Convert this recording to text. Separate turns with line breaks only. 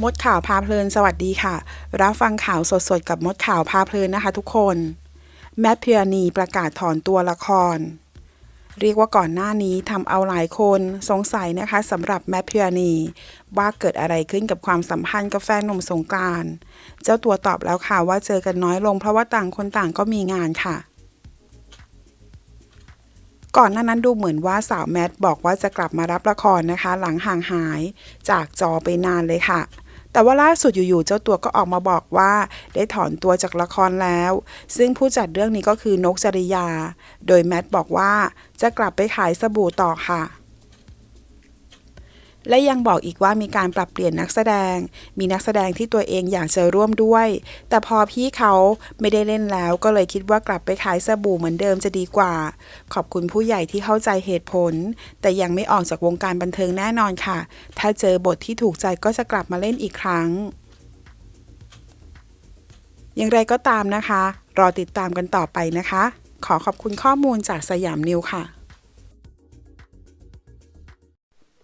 มดข่าวพาเพลินสวัสดีค่ะ รับฟังข่าวสดๆ กับมดข่าวพาเพลินนะคะทุกคน แมทเพียนีประกาศถอนตัวละคร เรียกว่าก่อนหน้านี้ทำเอาหลายคนสงสัยนะคะสำหรับแมทเพียนีว่าเกิดอะไรขึ้นกับความสัมพันธ์กับแฟนหนุ่มสงกรานต์เจ้าตัวตอบแล้วค่ะว่าเจอกันน้อยลงเพราะว่าต่างคนต่างก็มีงานค่ะก่อนหน้านั้นดูเหมือนว่าสาวแมทบอกว่าจะกลับมารับละครนะคะ หลังห่างหายจากจอไปนานเลยค่ะ แต่ว่าล่าสุดอยู่ๆเจ้าตัวก็ออกมาบอกว่าได้ถอนตัวจากละครแล้ว ซึ่งผู้จัดเรื่องนี้ก็คือนกจริยา โดยแมทบอกว่าจะกลับไปขายสบู่ต่อค่ะ และยังบอกอีกว่ามีการปรับเปลี่ยนนักแสดง มีนักแสดงที่ตัวเองอยากจะร่วมด้วย แต่พอพี่เขาไม่ได้เล่นแล้วก็เลยคิดว่ากลับไปขายสบู่เหมือนเดิมจะดีกว่า ขอบคุณผู้ใหญ่ที่เข้าใจเหตุผล แต่ยังไม่ออกจากวงการบันเทิงแน่นอนค่ะ ถ้าเจอบทที่ถูกใจก็จะกลับมาเล่นอีกครั้ง อย่างไรก็ตามนะคะ รอติดตามกันต่อไปนะคะ ขอขอบคุณข้อมูลจากสยามนิวค่ะ